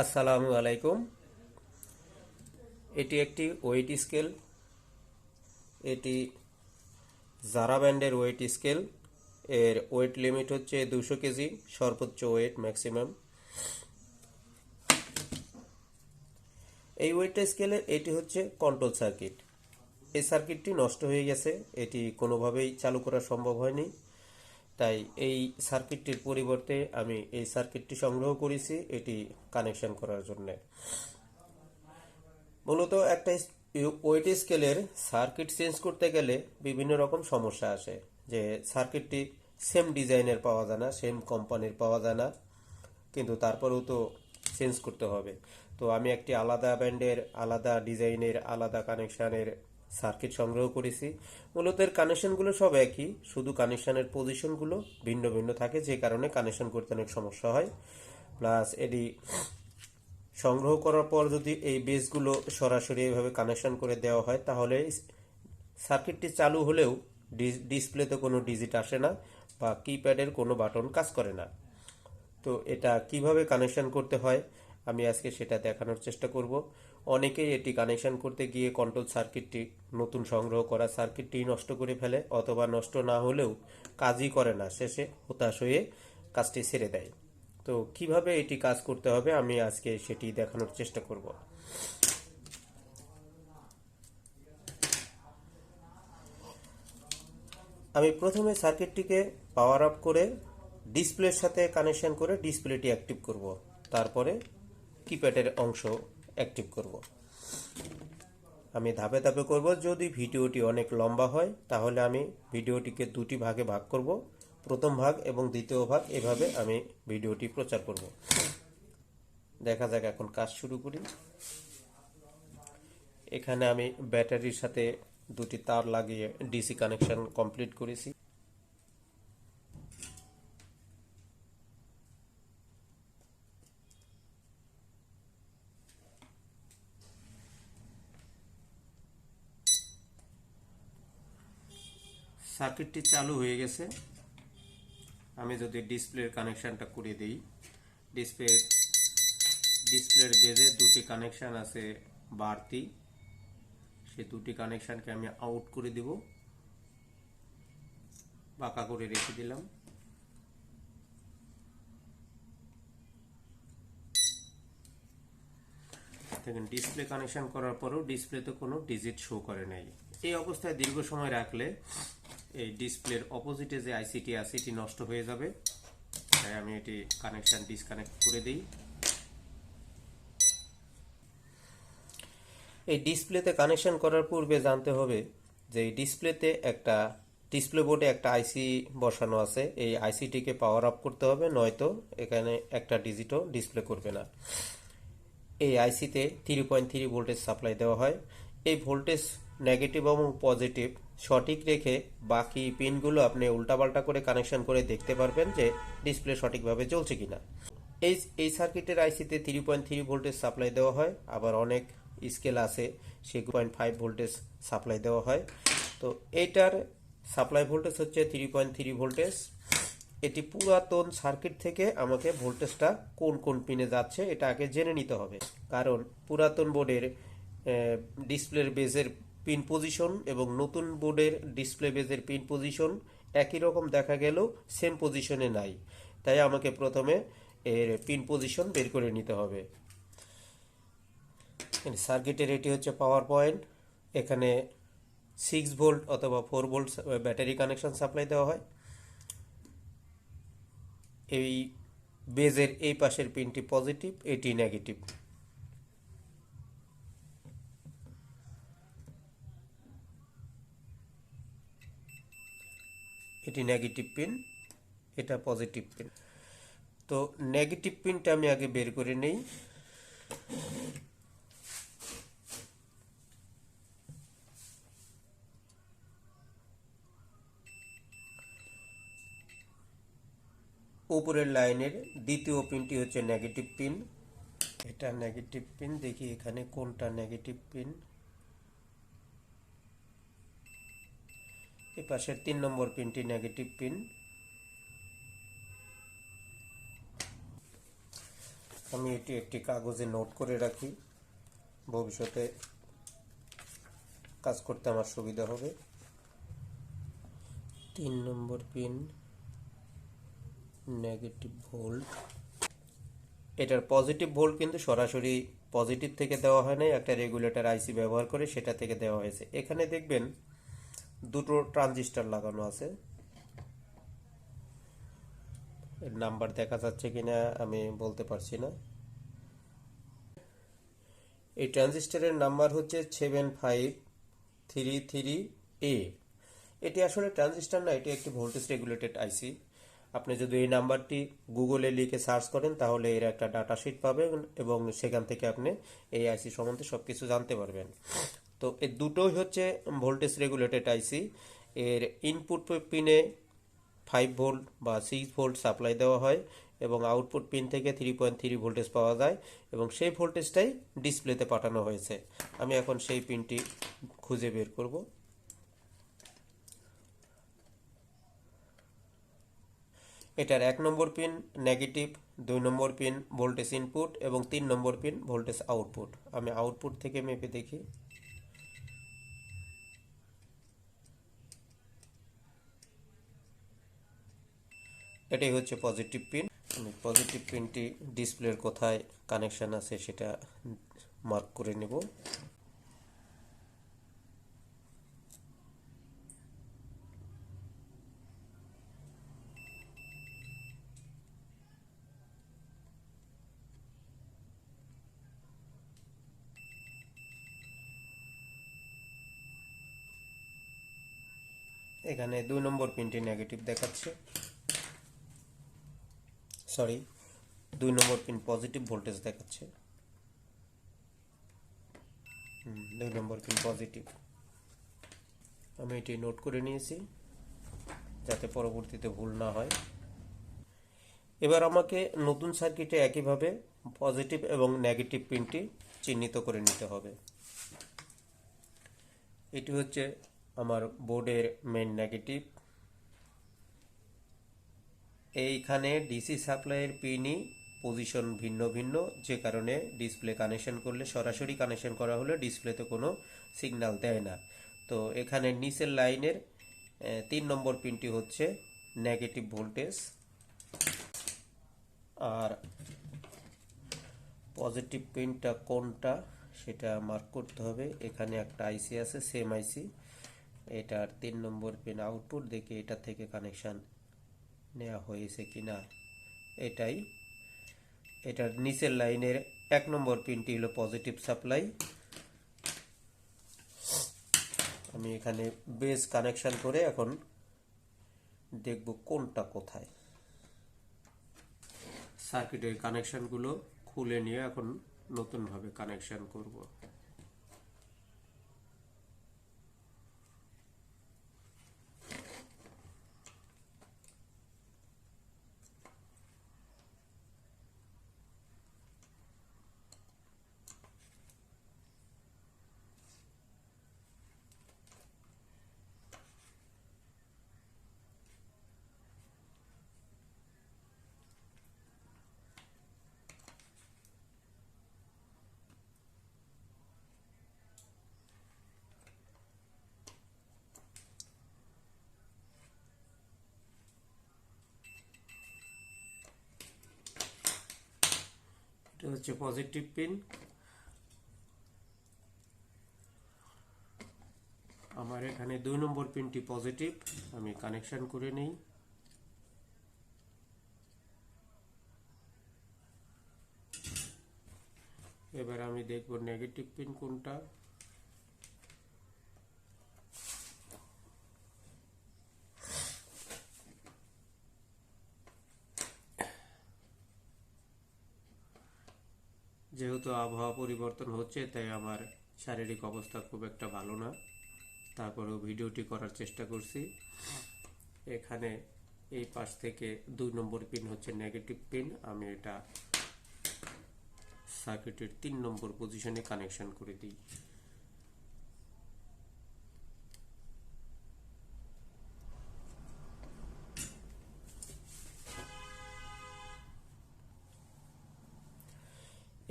আসসালামু আলাইকুম। এটি একটি ওয়েট স্কেল। এটি জারা ব্যান্ডের ওয়েট স্কেল, এর ওয়েট লিমিট হচ্ছে দুশো কেজি, সর্বোচ্চ ওয়েট ম্যাক্সিমাম। এই ওয়েট স্কেলের এটি হচ্ছে কন্ট্রোল সার্কিট। এই সার্কিটটি নষ্ট হয়ে গেছে, এটি কোনোভাবেই চালু করা সম্ভব হয়নি। তাই এই সার্কিটটির পরিবর্তে আমি এই সার্কিটটি সংগ্রহ করেছি এটি কানেকশন করার জন্য। মূলত একটা ওয়েট স্কেলের সার্কিট চেঞ্জ করতে গেলে বিভিন্ন রকম সমস্যা আসে। যে সার্কিটটি সেম ডিজাইনের পাওয়া যায় না সেম কোম্পানির পাওয়া যায় না, কিন্তু তারপরেও তো চেঞ্জ করতে হবে। তো আমি একটি আলাদা ব্যান্ডের আলাদা ডিজাইনের আলাদা কানেকশানের সার্কিট সংগ্রহ করেছি। মূলত এর কানেকশনগুলো সব একই। শুধু কানেকশনের পজিশনগুলো ভিন্ন ভিন্ন থাকে, যে কারণে কানেকশন করতে অনেক সমস্যা হয়। প্লাস এটি সংগ্রহ করার পর যদি এই বেসগুলো সরাসরি এভাবে কানেকশন করে দেওয়া হয়, তাহলে সার্কিটটি চালু হলেও ডিসপ্লেতে কোনো ডিজিট আসে না বা কিপ্যাডের কোনো বাটন কাজ করে না। তো এটা কীভাবে কানেকশন করতে হয়, আমি আজকে সেটা দেখানোর চেষ্টা করব। অনেকেই এটি কানেকশন করতে গিয়ে কন্ট্রোল সার্কিটটি নতুন সংগ্রহ করা সার্কিটটি নষ্ট করে ফেলে অথবা নষ্ট না হলেও কাজই করে না, শেষে হতাশ হয়ে কাজটি ছেড়ে দেয়। তো কীভাবে এটি কাজ করতে হবে আমি আজকে সেটি দেখানোর চেষ্টা করব। আমি প্রথমে সার্কিটটিকে পাওয়ার আপ করে ডিসপ্লের সাথে কানেকশন করে ডিসপ্লেটি অ্যাক্টিভ করব। তারপরে কিপ্যাডের অংশ অ্যাক্টিভ করব। আমি ধাপে ধাপে করব। যদি ভিডিওটি অনেক লম্বা হয়, তাহলে আমি ভিডিওটিকে দুটি ভাগে ভাগ করব। প্রথম ভাগ এবং দ্বিতীয় ভাগ, এভাবে আমি ভিডিওটি প্রচার করব। দেখা যাক এখন কাজ শুরু করি। এখানে আমি ব্যাটারির সাথে দুটি তার লাগিয়ে ডিসি কানেকশন কমপ্লিট করেছি। সার্কিটটি চালু হয়ে গেছে। আমি যদি ডিসপ্লের কানেকশানটা করে দিই। ডিসপ্লে, ডিসপ্লের বেজে দুটি কানেকশান আছে বাড়তি। সে দুটি কানেকশানকে আমি আউট করে দিব। বাঁকা করে রেখে দিলাম। দেখেন, ডিসপ্লে কানেকশন করার পরেও ডিসপ্লেতে কোনো ডিজিট শো করে নাই। এই অবস্থায় দীর্ঘ সময় রাখলে এই ডিসপ্লের অপোজিটে যে আইসিটি আছে, এটি নষ্ট হয়ে যাবে। তাই আমি এটি কানেকশান ডিসকানেক্ট করে দিই। এই ডিসপ্লেতে কানেকশন করার পূর্বে জানতে হবে যে এই ডিসপ্লেতে একটা ডিসপ্লে বোর্ডে একটা আইসি বসানো আছে। এই আইসিটিকে পাওয়ার আপ করতে হবে, নয়তো এখানে একটা ডিজিটও ডিসপ্লে করবে না। এই আইসিতে three point three voltage supply দেওয়া হয়। এই ভোল্টেজ নেগেটিভ এবং পজিটিভ সঠিক রেখে বাকি পিনগুলো আপনি উল্টাপাল্টা করে কানেকশন করে দেখতে পারবেন যে ডিসপ্লে সঠিকভাবে চলছে কিনা। এই এই সার্কিটের আইসিতে three point three voltage supply দেওয়া হয়, আবার অনেক স্কেল আছে সে পয়েন্ট ফাইভ ভোল্টেজ সাপ্লাই দেওয়া হয়। তো এইটার সাপ্লাই ভোল্টেজ হচ্ছে থ্রি পয়েন্ট থ্রি ভোল্টেজ এটি পুরাতন সার্কিট থেকে আমাকে ভোল্টেজটা কোন কোন পিনে যাচ্ছে, এটা আগে জেনে নিতে হবে। কারণ পুরাতন বোর্ডের ডিসপ্লের বেজের পিন পজিশন এবং নতুন বোর্ডের ডিসপ্লে বেজের পিন পজিশন একই রকম দেখা গেলেও সেম পজিশনে নাই। তাই আমাকে প্রথমে এর পিন পজিশন বের করে নিতে হবে। সার্কিটের এটি হচ্ছে পাওয়ার পয়েন্ট। এখানে সিক্স ভোল্ট অথবা four volt battery connection supply দেওয়া হয়। এই বেজের এই পাশের পিনটি পজিটিভ, এটি নেগেটিভ। এটি নেগেটিভ পিন এটা পজিটিভ পিন তো নেগেটিভ পিনটা আমি আগে বের করে নেই। উপরের লাইনের দ্বিতীয় পিনটি হচ্ছে নেগেটিভ পিন এটা নেগেটিভ পিন দেখি এখানে কোনটা নেগেটিভ পিন এ পাশের তিন নম্বর পিনটি নেগেটিভ পিন আমি এটি একটি কাগজে নোট করে রাখি। ভবিষ্যতে কাজ করতে আমার সুবিধা হবে। তিন নম্বর পিন নেগেটিভ ভোল্ট এটার পজিটিভ ভোল্ট কিন্তু সরাসরি পজিটিভ থেকে দেওয়া হয় নাই। একটা রেগুলেটর আইসি ব্যবহার করে সেটা থেকে দেওয়া হয়েছে। এখানে দেখবেন দুটো ট্রানজিস্টর লাগানো আছে। নাম্বার দেখা যাচ্ছে কিনা আমি বলতে পারছি না। এই ট্রানজিস্টরের নাম্বার হচ্ছে seven five three three A এটি আসলে ট্রানজিস্টর না, এটি একটি ভোল্টেজ রেগুলেটেড আইসি আপনি যদি এই নাম্বারটি গুগলে লিখে সার্চ করেন, তাহলে এর একটা ডাটা শিট পাবেন এবং সেখান থেকে আপনি এই আইসি সম্বন্ধে সব কিছু জানতে পারবেন। তো এই দুটোই হচ্ছে ভোল্টেজ রেগুলেটেড আইসি এর ইনপুট পিনে ফাইভ ভোল্ট বা সিক্স ভোল্ট সাপ্লাই দেওয়া হয় এবং আউটপুট পিন থেকে থ্রি পয়েন্ট থ্রি ভোল্টেজ পাওয়া যায় এবং সেই ভোল্টেজটাই ডিসপ্লেতে পাঠানো হয়েছে। আমি এখন সেই পিনটি খুঁজে বের করব। এটার এক নম্বর পিন নেগেটিভ দুই নম্বর পিন ভোল্টেজ ইনপুট এবং তিন নম্বর পিন ভোল্টেজ আউটপুট আমি আউটপুট থেকে মেপে দেখি। এটাই হচ্ছে পজিটিভ পিন আমি পজিটিভ পিনটি ডিসপ্লের কোথায় কানেকশন আছে সেটা মার্ক করে নেব। এখানে দুই নম্বর পিনটি নেগেটিভ দেখাচ্ছে। সরি, দুই নম্বর পিন পজিটিভ ভোল্টেজ দেখাচ্ছে। দুই নম্বর পিন পজিটিভ আমি এটি নোট করে নিয়েছি, যাতে পরবর্তীতে ভুল না হয়। এবার আমাকে নতুন সার্কিটে একইভাবে পজিটিভ এবং নেগেটিভ পিনটি চিহ্নিত করে নিতে হবে। এটি হচ্ছে আমার বোর্ডের মেন নেগেটিভ এইখানে ডিসি সাপ্লাইয়ের পিনই পজিশন ভিন্ন ভিন্ন। যে কারণে ডিসপ্লে কানেকশন করলে, সরাসরি কানেকশন করা হলে ডিসপ্লেতে কোনো সিগন্যাল দেয় না। তো এখানে নিচের লাইনের তিন নম্বর পিনটি হচ্ছে নেগেটিভ ভোল্টেজ আর পজিটিভ পিনটা কোনটা সেটা মার্ক করতে হবে। এখানে একটা আইসি আছে সেম আইসি এটার তিন নম্বর পিন আউটপুট দেখে এটা থেকে কানেকশন নেওয়া হয়েছে কিনা, এটাই। এটার নিচের লাইনের এক নম্বর পিনটি হলো পজিটিভ সাপ্লাই আমি এখানে বেস কানেকশন করে এখন দেখব কোনটা কোথায়। সার্কিটের কানেকশনগুলো খুলে নিয়ে এখন নতুনভাবে কানেকশন করব। এটা হচ্ছে পজিটিভ পিন আমার এখানে দুই নম্বর পিনটি পজিটিভ আমি কানেকশন করে নেই। এবার আমি দেখব নেগেটিভ পিন কোনটা। যেহেতু আবহাওয়া পরিবর্তন হচ্ছে, তাই আমার শারীরিক অবস্থা খুব একটা ভালো না। তারপরেও ভিডিওটি করার চেষ্টা করছি। এখানে এই পাশ থেকে দুই নম্বর পিন হচ্ছে নেগেটিভ পিন আমি এটা সার্কিটের তিন নম্বর পজিশনে কানেকশন করে দিই।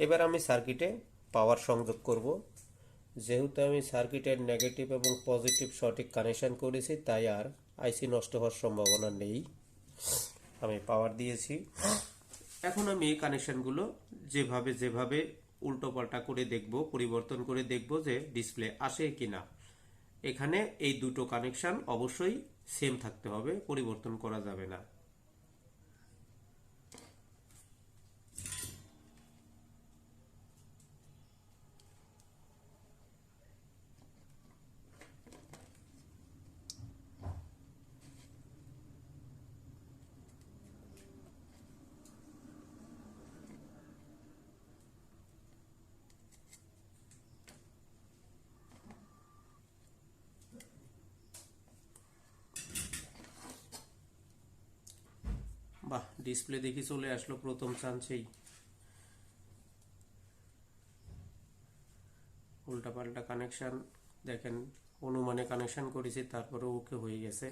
এবার আমি সার্কিটে পাওয়ার সংযোগ করব। যেহেতু আমি সার্কিটের নেগেটিভ এবং পজিটিভ সঠিক কানেকশান করেছি, তাই আর আইসি নষ্ট হওয়ার সম্ভাবনা নেই। আমি পাওয়ার দিয়েছি। এখন আমি এই কানেকশানগুলো যেভাবে যেভাবে উল্টো পাল্টা করে দেখব, পরিবর্তন করে দেখব যে ডিসপ্লে আসে কি না এখানে এই দুটো কানেকশন অবশ্যই সেম থাকতে হবে, পরিবর্তন করা যাবে না। ডিসপ্লে দেখি চলে আসলো প্রথম চান্সেই উল্টাপাল্টা কানেকশান দেখেন, অনুমানে কানেকশান করেছি তারপরে ওকে হয়ে গেছে।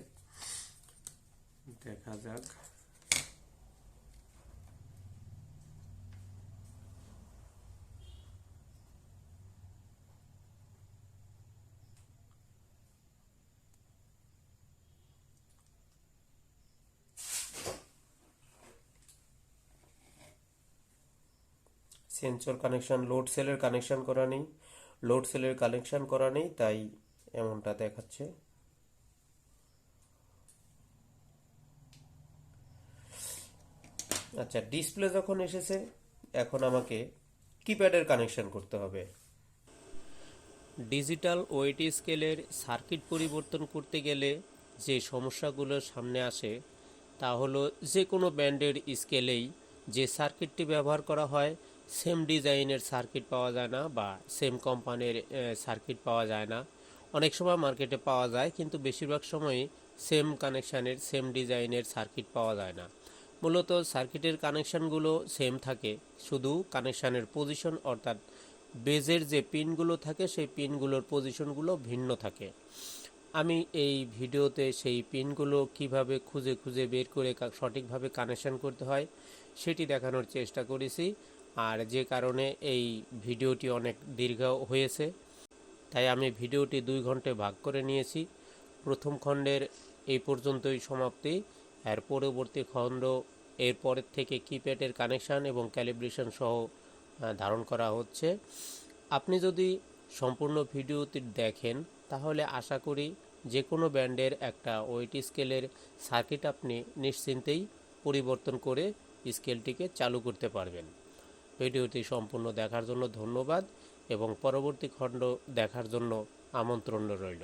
দেখা যাক। সেন্সর কানেকশন, লোড সেলের কানেকশন করা নেই। লোড সেলের কানেকশন করা নেই, তাই এমনটা দেখাচ্ছে। আচ্ছা ডিসপ্লে যখন এসেছে, এখন আমাকে কিপ্যাডের কানেকশান করতে হবে। ডিজিটাল ওয়েটি স্কেলের সার্কিট পরিবর্তন করতে গেলে যে সমস্যাগুলো সামনে আসে, তা হলো যে কোনো ব্র্যান্ডের স্কেলেই যে সার্কিটটি ব্যবহার করা হয় সেম ডিজাইনের সার্কিট পাওয়া যায় না বা সেম কোম্পানির সার্কিট পাওয়া যায় না। অনেক সময় মার্কেটে পাওয়া যায়, কিন্তু বেশিরভাগ সময়ই সেম কানেকশানের সেম ডিজাইনের সার্কিট পাওয়া যায় না। মূলত সার্কিটের কানেকশানগুলো সেম থাকে, শুধু কানেকশানের পজিশন অর্থাৎ বেজের যে পিনগুলো থাকে, সেই পিনগুলোর পজিশনগুলো ভিন্ন থাকে। আমি এই ভিডিওতে সেই পিনগুলো কীভাবে খুঁজে খুঁজে বের করে সঠিকভাবে কানেকশন করতে হয়, সেটি দেখানোর চেষ্টা করেছি। আর যে কারণে এই ভিডিওটি অনেক দীর্ঘ হয়েছে, তাই আমি ভিডিওটি দুই ঘন্টায় ভাগ করে নিয়েছি। প্রথম খণ্ডের এই পর্যন্তই সমাপ্তি। এর পরবর্তী খণ্ড, এর পরের থেকে কিপ্যাডের কানেকশান এবং ক্যালিব্রেশন সহ ধারণ করা হচ্ছে। আপনি যদি সম্পূর্ণ ভিডিওটি দেখেন, তাহলে আশা করি যে কোনো ব্যান্ডের একটা ওয়েট স্কেলের সার্কিট আপনি নিশ্চিন্তেই পরিবর্তন করে স্কেলটিকে চালু করতে পারবেন। ভিডিওটি সম্পূর্ণ দেখার জন্য ধন্যবাদ এবং পরবর্তী খণ্ড দেখার জন্য আমন্ত্রণ রইল।